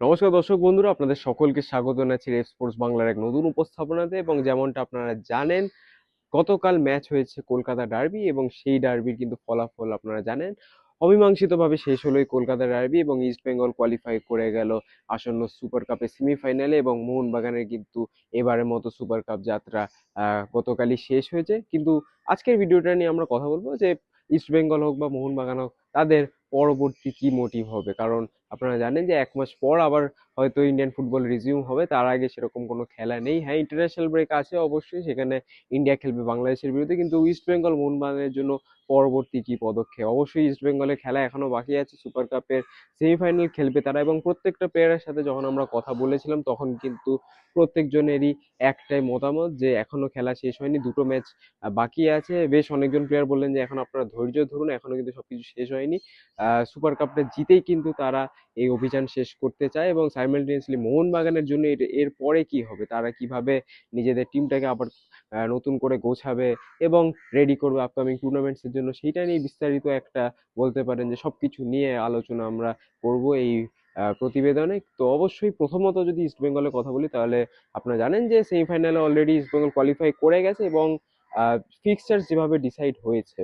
নমস্কার দর্শক বন্ধুরা, আপনাদের সকলকে স্বাগত জানাচ্ছি রেফ স্পোর্টস বাংলার এক নতুন উপস্থাপনাতে এবং যেমনটা আপনারা জানেন, গতকাল ম্যাচ হয়েছে কলকাতা ডার্বি এবং সেই ডার্বির কিন্তু ফলাফল আপনারা জানেন। অমীমাংসিতভাবে শেষ হলো এই কলকাতা ডার্বি এবং ইস্ট বেঙ্গল কোয়ালিফাই করে গেল আসন্ন সুপার কাপের সেমিফাইনালে এবং মোহনবাগানের কিন্তু এবারের মতো সুপার কাপ যাত্রা গতকালই শেষ হয়েছে। কিন্তু আজকের ভিডিওটা নিয়ে আমরা কথা বলব যে ইস্ট বেঙ্গল হোক বা মোহনবাগান হোক তাদের পরবর্তী কি মোটিভ হবে? কারণ আপনারা জানেন যে এক মাস পর আবার হয়তো ইন্ডিয়ান ফুটবল রিজিউম হবে, তার আগে সেরকম কোনো খেলা নেই। হ্যাঁ ইন্টারন্যাশনাল ব্রেক আছে অবশ্যই, সেখানে ইন্ডিয়া খেলবে বাংলাদেশের বিরুদ্ধে, কিন্তু ইস্ট বেঙ্গল মোহনবাগানের জন্য পরবর্তী কি পদক্ষেপ? অবশ্যই ইস্ট বেঙ্গলের খেলা এখনও বাকি আছে সুপার কাপের সেমিফাইনাল খেলবে তারা এবং প্রত্যেকটা প্লেয়ারের সাথে যখন আমরা কথা বলেছিলাম, তখন কিন্তু প্রত্যেকজনেরই একটাই মতামত যে এখনও খেলা শেষ হয়নি, দুটো ম্যাচ বাকি আছে। বেশ অনেকজন প্লেয়ার বললেন যে এখন আপনারা ধৈর্য ধরুন, এখনও কিন্তু সবকিছু শেষ হয়নি। সুপার কাপটা জিতেই কিন্তু তারা এই অভিযান শেষ করতে চায় এবং সাইমালটেনিয়াসলি মোহনবাগানের জন্য এর পরে কি হবে? তারা কীভাবে নিজেদের টিমটাকে আবার নতুন করে গোছাবে এবং রেডি করবে আপকামিং টুর্নামেন্টসের জন্য? সেইটা নিয়ে বিস্তারিত একটা বলতে পারেন যে সবকিছু নিয়ে আলোচনা আমরা করব এই প্রতিবেদনে। তো অবশ্যই প্রথমত যদি ইস্ট বেঙ্গলের কথা বলি, তাহলে আপনারা জানেন যে সেমিফাইনালে অলরেডি ইস্ট বেঙ্গল কোয়ালিফাই করে গেছে এবং ফিক্সচার্স যেভাবে ডিসাইড হয়েছে।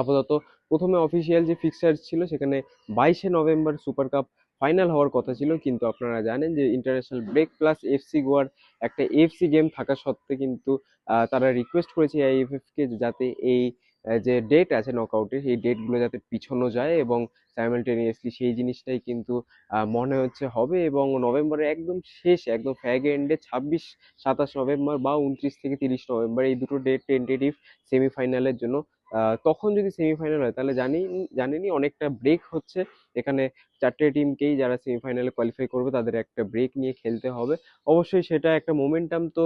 আপাতত প্রথমে অফিসিয়াল যে ফিক্সার ছিল সেখানে বাইশে নভেম্বর সুপার কাপ ফাইনাল হওয়ার কথা ছিল, কিন্তু আপনারা জানেন যে ইন্টারন্যাশনাল ব্রেক প্লাস এফসি গোয়ার একটা এফসি গেম থাকা সত্ত্বে কিন্তু তারা রিকোয়েস্ট করেছে আইএফএফ কে যাতে এই যে ডেট আছে নকআউটের সেই ডেটগুলো যাতে পিছানো যায় এবং সাইমালটেনিয়াসলি সেই জিনিসটাই কিন্তু মনে হচ্ছে হবে এবং নভেম্বরের একদম শেষ, একদম ফ্যাগ এন্ডে ছাব্বিশ, সাতাশ নভেম্বর বা উনত্রিশ থেকে তিরিশ নভেম্বর এই দুটো ডেট টেন্টেটিভ সেমিফাইনালের জন্য তখন যদি সেমিফাইনাল হয়, তাহলে জানি জানেনই অনেকটা ব্রেক হচ্ছে। এখানে চারটে টিমকেই যারা সেমিফাইনালে কোয়ালিফাই করবে, তাদের একটা ব্রেক নিয়ে খেলতে হবে। অবশ্যই সেটা একটা মোমেন্টাম তো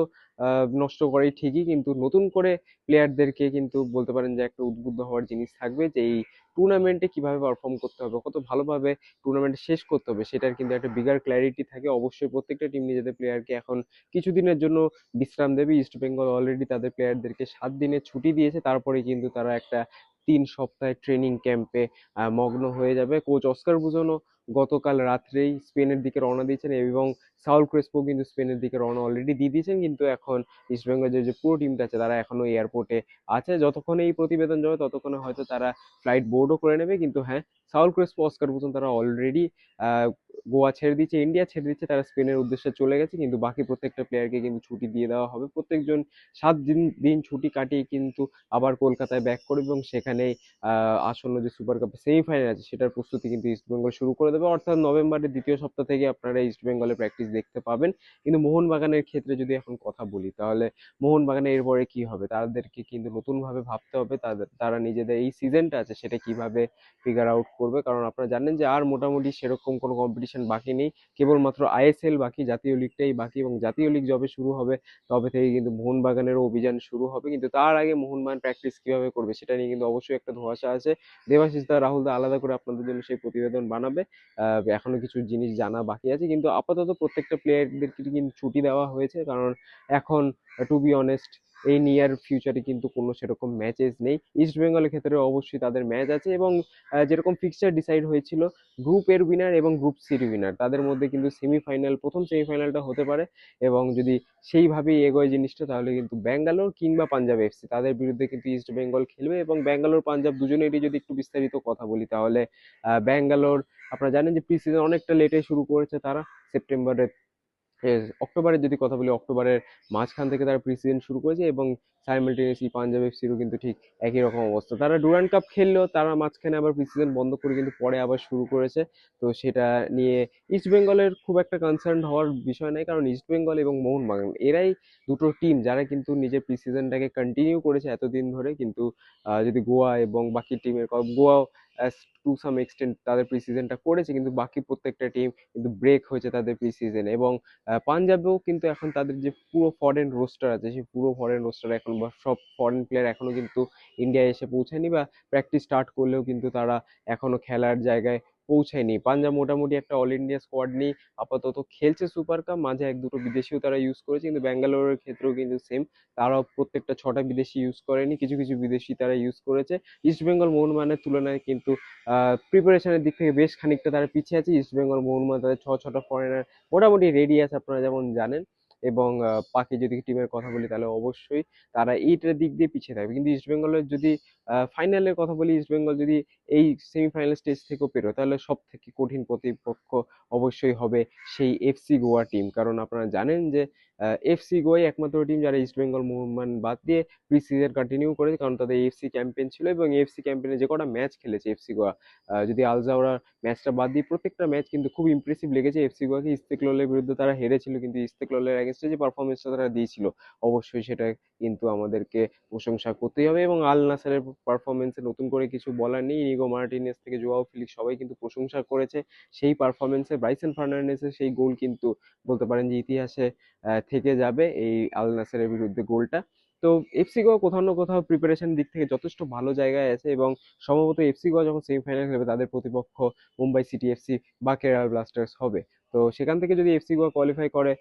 নষ্ট করেই ঠিকই, কিন্তু নতুন করে প্লেয়ারদেরকে কিন্তু বলতে পারেন যে একটা উদ্বুদ্ধ হওয়ার জিনিস থাকবে যে এই টুর্নামেন্টে কীভাবে পারফর্ম করতে হবে, কত ভালোভাবে টুর্নামেন্ট শেষ করতে হবে, সেটার কিন্তু একটা বিগার ক্ল্যারিটি থাকে। অবশ্যই প্রত্যেকটা টিম নিজেদের প্লেয়ারকে এখন কিছুদিনের জন্য বিশ্রাম দেবে। ইস্ট বেঙ্গল অলরেডি তাদের প্লেয়ারদেরকে সাত দিনের ছুটি দিয়েছে, তারপরে কিন্তু তারা একটা তিন সপ্তাহের ট্রেনিং ক্যাম্পে মগ্ন হয়ে যাবে। কোচ অস্কার বুজনও গতকাল রাত্রেই স্পেনের দিকে রওনা দিয়েছেন এবং সাউল ক্রেসপো কিন্তু স্পেনের দিকে রওনা অলরেডি দিয়ে দিয়েছেন। কিন্তু এখন ইস্ট বেঙ্গলের যে পুরো টিমটা আছে, তারা এখনও এয়ারপোর্টে আছে। যতক্ষণে এই প্রতিবেদন যাবে ততক্ষণে হয়তো তারা ফ্লাইট বোর্ডও করে নেবে। কিন্তু হ্যাঁ সাউল ক্রেসপো, অস্কার বুজন তারা অলরেডি গোয়া ছেড়ে দিচ্ছে ইন্ডিয়া ছেড়ে দিচ্ছে তারা স্পেনের উদ্দেশ্যে চলে গেছে। কিন্তু বাকি প্রত্যেকটা প্লেয়ারকে কিন্তু ছুটি দিয়ে দেওয়া হবে। প্রত্যেকজন সাত দিন দিন ছুটি কাটিয়ে কিন্তু আবার কলকাতায় ব্যাক করবে এবং সেখানেই আহ, আসন্ন যে সুপার কাপের সেমিফাইনাল আছে সেটার প্রস্তুতি কিন্তু ইস্ট বেঙ্গল শুরু করে দেবে। অর্থাৎ নভেম্বরের দ্বিতীয় সপ্তাহ থেকে আপনারা ইস্ট বেঙ্গলের প্র্যাকটিস দেখতে পাবেন। কিন্তু মোহনবাগানের ক্ষেত্রে যদি এখন কথা বলি তাহলে মোহনবাগানের এরপরে কি হবে? তাদেরকে কিন্তু নতুনভাবে ভাবতে হবে। তাদের তারা নিজেদের এই সিজনটা আছে সেটা কীভাবে ফিগার আউট করবে? কারণ আপনারা জানেন যে আর মোটামুটি সেরকম কোনো কম্পিটিশন বাকি নেই। কেবলমাত্র আইএসএল বাকি জাতীয় লিগটাই বাকি এবং জাতীয় লিগ যবে শুরু হবে তবে থেকে কিন্তু মোহনবাগানেরও অভিযান শুরু হবে। কিন্তু তার আগে মোহনবাগান প্র্যাকটিস কীভাবে করবে সেটা নিয়ে কিন্তু অবশ্যই একটা ধোঁয়াশা আছে। দেবাশিস দা, রাহুল দা আলাদা করে আপনাদের জন্য সেই প্রতিবেদন বানাবে। এখনও কিছু জিনিস জানা বাকি আছে। কিন্তু আপাতত প্রত্যেকটা প্লেয়ারদেরকে কিন্তু ছুটি দেওয়া হয়েছে। কারণ এখন টু বি অনেস্ট এই নিয়ার ফিউচারে কিন্তু কোনো সেরকম ম্যাচেস নেই। ইস্ট বেঙ্গলের ক্ষেত্রে অবশ্যই তাদের ম্যাচ আছে এবং যেরকম ফিক্সচার ডিসাইড হয়েছিল গ্রুপের উইনার এবং গ্রুপ সির উইনার তাদের মধ্যে কিন্তু সেমিফাইনাল প্রথম সেমিফাইনালটা হতে পারে এবং যদি সেইভাবেই এগোয় জিনিসটা, তাহলে কিন্তু ব্যাঙ্গালোর কিংবা পাঞ্জাব এফসি তাদের বিরুদ্ধে কিন্তু ইস্ট বেঙ্গল খেলবে এবং ব্যাঙ্গালোর পাঞ্জাব দুজনেরই যদি একটু বিস্তারিত কথা বলি তাহলে ব্যাঙ্গালোর আপনারা জানেন যে প্রি সিজন অনেকটা লেটে শুরু করেছে তারা। সেপ্টেম্বরের অক্টোবরের যদি কথা বলি, অক্টোবরের মাঝখান থেকে তারা প্রি সিজন শুরু করেছে এবং সাইমালটেনিয়াসলি পাঞ্জাব এফসিরও কিন্তু ঠিক একই রকম অবস্থা। তারা ডুরান্ড কাপ খেললেও তারা মাঝখানে আবার প্রি সিজন বন্ধ করে কিন্তু পরে আবার শুরু করেছে। তো সেটা নিয়ে ইস্ট বেঙ্গলের খুব একটা কনসার্ন হওয়ার বিষয় নাই, কারণ ইস্ট বেঙ্গল এবং মোহনবাগান এরাই দুটো টিম যারা কিন্তু নিজের প্রি সিজনটাকে কন্টিনিউ করেছে এতদিন ধরে। কিন্তু যদি গোয়া এবং বাকি টিমের গোয়াও টু সাম এক্সটেন্ট তাদের প্রি সিজনটা করেছে, কিন্তু বাকি প্রত্যেকটা টিম কিন্তু ব্রেক হয়েছে তাদের প্রি সিজনে এবং পাঞ্জাবেও কিন্তু এখন তাদের যে পুরো ফরেন রোস্টার আছে, সেই পুরো ফরেন রোস্টার এখন বা সব ফরেন প্লেয়ার এখনও কিন্তু ইন্ডিয়ায় এসে পৌঁছায়নি বা প্র্যাকটিস স্টার্ট করলেও কিন্তু তারা এখনও খেলার জায়গায় পৌঁছায়নি। পাঞ্জাব মোটামুটি একটা অল ইন্ডিয়া স্কোয়াড নিয়ে আপাতত খেলছে সুপার কাপ মাঝে এক দুটো বিদেশিও তারা ইউজ করেছে, কিন্তু ব্যাঙ্গালোরের ক্ষেত্রেও কিন্তু সেম তারাও প্রত্যেকটা ছটা বিদেশি ইউজ করেনি, কিছু কিছু বিদেশি তারা ইউজ করেছে। ইস্ট বেঙ্গল মোহনবাগানের তুলনায় কিন্তু প্রিপারেশনের দিক থেকে বেশ খানিকটা তারা পিছিয়ে আছে। ইস্ট বেঙ্গল মোহনবাগান তাদের ছ ছটা ফরেনার মোটামুটি রেডি আছে আপনারা যেমন জানেন। এবং বাকি যদি টিমের কথা বলি তাহলে অবশ্যই তারা এইটার দিক দিয়ে পিছিয়ে থাকবে। কিন্তু ইস্ট বেঙ্গলের যদি ফাইনালের কথা বলি ইস্ট বেঙ্গল যদি এই সেমিফাইনাল স্টেজ থেকেও পেরো তাহলে সব থেকে কঠিন প্রতিপক্ষ অবশ্যই হবে সেই এফসি গোয়া টিম কারণ আপনারা জানেন যে এফসি গোয়াই একমাত্র টিম যারা ইস্ট বেঙ্গল মোহনবাগান বাদ দিয়ে প্রি সিজন কন্টিনিউ করেছে, কারণ তাদের এফসি চ্যাম্পিয়ন ছিল এবং এফসি চ্যাম্পিয়নে যে কটা ম্যাচ খেলেছে এফসি গোয়া যদি আলজাওরা ম্যাচটা বাদ দিয়ে প্রত্যেকটা ম্যাচ কিন্তু খুব ইমপ্রেসিভ লেগেছে এফসি গোয়াকে ইস্তেকললের বিরুদ্ধে তারা হেরেছিল, কিন্তু ইস্তেকললের এগেনস্টে যে পারফরমেন্সটা তারা দিয়েছিল। অবশ্যই সেটা কিন্তু আমাদেরকে প্রশংসা করতেই হবে এবং আল নাসারের পারফরমেন্সে নতুন করে কিছু বলার নেই। ইনিগো মার্টিনেস থেকে জোয়াও ফিলিক্স সবাই কিন্তু প্রশংসা করেছে। সেই পারফরমেন্সে ব্রাইসন ফার্নান্ডেসের সেই গোল কিন্তু বলতে পারেন যে ইতিহাসে থেকে যাবে এই আল নাসারের বিরুদ্ধে গোলটা। তো এফসি গোয়া কোথাও না কোথাও প্রিপারেশন দিক থেকে যথেষ্ট ভালো জায়গায় আছে এবং সম্ভবত এফসি গোয়া যখন সেমিফাইনাল খেলবে তাদের প্রতিপক্ষ মুম্বাই সিটি এফসি বা কেরাল ব্লাস্টার্স হবে। তো সেখান থেকে যদি এফসি গোয়া কোয়ালিফাই করে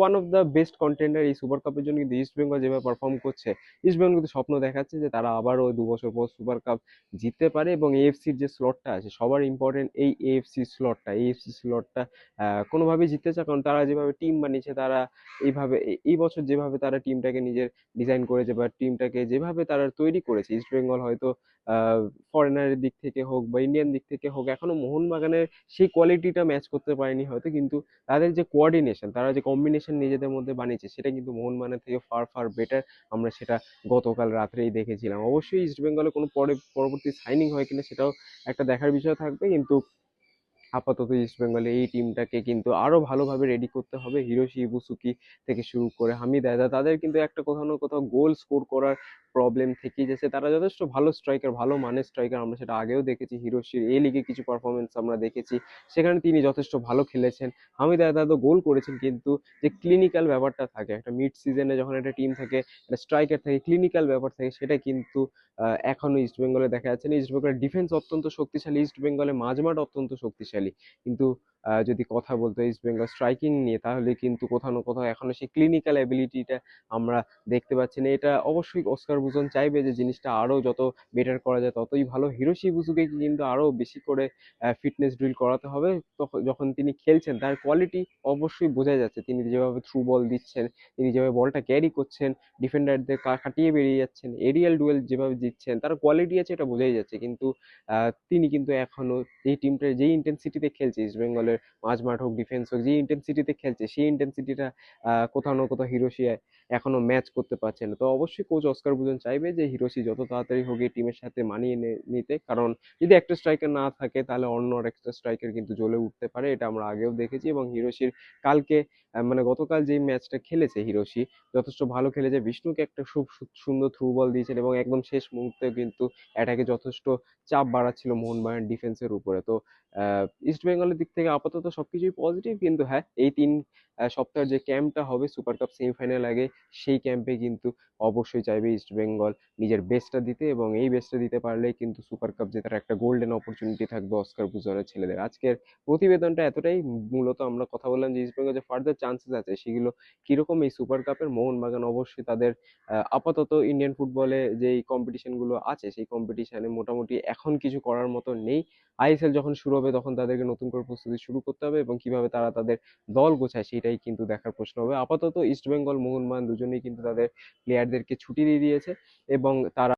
one of the best contender এই সুপার কাপের জন্য কিন্তু ইস্ট বেঙ্গল যেভাবে পারফর্ম করছে ইস্ট বেঙ্গল কিন্তু স্বপ্ন দেখাচ্ছে যে তারা আবারও দু বছর পর সুপার কাপ জিততে পারে এবং এএফসির যে স্লটটা আছে, সবার ইম্পর্টেন্ট এই এএফসি স্লটটা এএফসি স্লটটা কোনোভাবেই জিততে কারণ তারা যেভাবে টিম বানিয়েছে, তারা এইভাবে এই বছর যেভাবে তারা টিমটাকে নিজের ডিজাইন করেছে বা টিমটাকে যেভাবে তারা তৈরি করেছে ইস্ট বেঙ্গল হয়তো ফরেনারের দিক থেকে হোক বা ইন্ডিয়ান দিক থেকে হোক, এখনও মোহনবাগানের সেই কোয়ালিটিটা ম্যাচ করতে পারেনি হয়তো কিন্তু তাদের যে কোয়ার্ডিনেশন তারা যে কম্বিনেশন নিজেদের মধ্যে বানিয়েছে, সেটা কিন্তু মোহনবাগানের থেকে ফার ফার বেটার আমরা সেটা গতকাল রাত্রেই দেখেছিলাম। অবশ্যই ইস্ট বেঙ্গলে কোনো পরে, পরবর্তী সাইনিং হয় কিনা সেটাও একটা দেখার বিষয় থাকবে, কিন্তু আপাতত ইস্ট বেঙ্গলে এই টিমটাকে কিন্তু আরও ভালোভাবে রেডি করতে হবে। হিরোশি ইবুসুকি থেকে শুরু করে হামিদ আয়দা তাদের কিন্তু একটা কোথাও না কোথাও গোল স্কোর করার প্রবলেম থেকেই যাচ্ছে। তারা যথেষ্ট ভালো স্ট্রাইকার ভালো মানের স্ট্রাইকার আমরা সেটা আগেও দেখেছি। হিরোশির এ লিগে কিছু পারফরমেন্স আমরা দেখেছি। সেখানে তিনি যথেষ্ট ভালো খেলেছেন। হামিদ আয়দা তো গোল করেছেন কিন্তু যে ক্লিনিক্যাল ব্যাপারটা থাকে একটা মিড সিজনে যখন একটা টিম থাকে একটা স্ট্রাইকার থাকে ক্লিনিক্যাল ব্যাপার থাকে সেটা কিন্তু আহ, এখনও ইস্ট বেঙ্গলে দেখা যাচ্ছে না। ইস্ট বেঙ্গলের ডিফেন্স অত্যন্ত শক্তিশালী। ইস্ট বেঙ্গলে মাঝমাঠ অত্যন্ত শক্তিশালী। কিন্তু যদি কথা বলতে ইস্ট বেঙ্গল স্ট্রাইকিং নিয়ে, তাহলে কিন্তু কোথাও না কোথাও এখনও সেই ক্লিনিক্যাল অ্যাবিলিটিটা আমরা দেখতে পাচ্ছি না। এটা অবশ্যই অস্কার বুজন চাইবে যে জিনিসটা আরও যত বেটার করা যায়, ততই ভালো। হিরোশি বুজুকে কিন্তু আরও বেশি করে ফিটনেস ড্রিল করাতে হবে। যখন তিনি খেলছেন, তার কোয়ালিটি অবশ্যই বোঝা যাচ্ছে। তিনি যেভাবে থ্রু বল দিচ্ছেন, তিনি যেভাবে বলটা ক্যারি করছেন ডিফেন্ডারদের কাটিয়ে বেরিয়ে যাচ্ছেন এরিয়াল ডুয়েল যেভাবে জিতছেন, তার কোয়ালিটি আছে, এটা বোঝাই যাচ্ছে। কিন্তু তিনি কিন্তু এখনও এই টিমটা যেই ইন্টেন্সিটিতে খেলছে ইস্ট বেঙ্গলের মাঝ মাঠ হোক ডিফেন্স হোক, যে ইন্টেন্সিটিতে খেলছে, সেই ইন্টেন্সিটিটা কোথাও না কোথাও হিরোশিয়া এখনও ম্যাচ করতে পারছে না। তো অবশ্যই কোচ অস্কার বুজন চাইবে যে হিরোশি যত তাড়াতাড়ি হোক এই টিমের সাথে মানিয়ে নিতে। কারণ যদি একটা স্ট্রাইকার না থাকে, তাহলে অন্য একটা স্ট্রাইকার কিন্তু জ্বলে উঠতে পারে, এটা আমরা আগেও দেখেছি। এবং হিরোশির কালকে মানে গতকাল যেই ম্যাচটা খেলেছে হিরোশি, যথেষ্ট ভালো খেলেছে। বিষ্ণুকে একটা খুব সুন্দর থ্রু বল দিয়েছেন এবং একদম শেষ মুহূর্তে কিন্তু অ্যাটাকে যথেষ্ট চাপ বাড়াচ্ছিল মোহনবাগান ডিফেন্সের উপরে। তো ইস্ট বেঙ্গলের দিক থেকে আপাতত সবকিছুই পজিটিভ কিন্তু হ্যাঁ এই তিন সপ্তাহের যে ক্যাম্পটা হবে সুপার কাপ সেমিফাইনাল আগে, সেই ক্যাম্পে কিন্তু অবশ্যই চাইবে ইস্ট বেঙ্গল নিজের বেস্টটা দিতে এবং এই বেস্টটা দিতে পারলে কিন্তু সুপার কাপ জেতার একটা গোল্ডেন অপরচুনিটি থাকবে অস্কার বুজনের ছেলেদের। আজকের প্রতিবেদনটা এতটাই, মূলত আমরা কথা বললাম যে ইস্ট বেঙ্গল যে ফার্দার চান্সেস আছে, সেগুলো কীরকম এই সুপার কাপের মোহনবাগান অবশ্যই তাদের আপাতত ইন্ডিয়ান ফুটবলে যেই কম্পিটিশনগুলো আছে, সেই কম্পিটিশনে মোটামুটি এখন কিছু করার মতো নেই। আইএসএল যখন শুরু হবে তখন তাদেরকে নতুন করে প্রস্তুতি শুরু করতে হবে এবং কীভাবে তারা তাদের দল গোছায় সেটাই কিন্তু দেখার প্রশ্ন হবে। আপাতত ইস্টবেঙ্গল মোহনবাগান দুজনেই কিন্তু তাদের প্লেয়ারদেরকে ছুটি দিয়ে দিয়েছে এবং তারা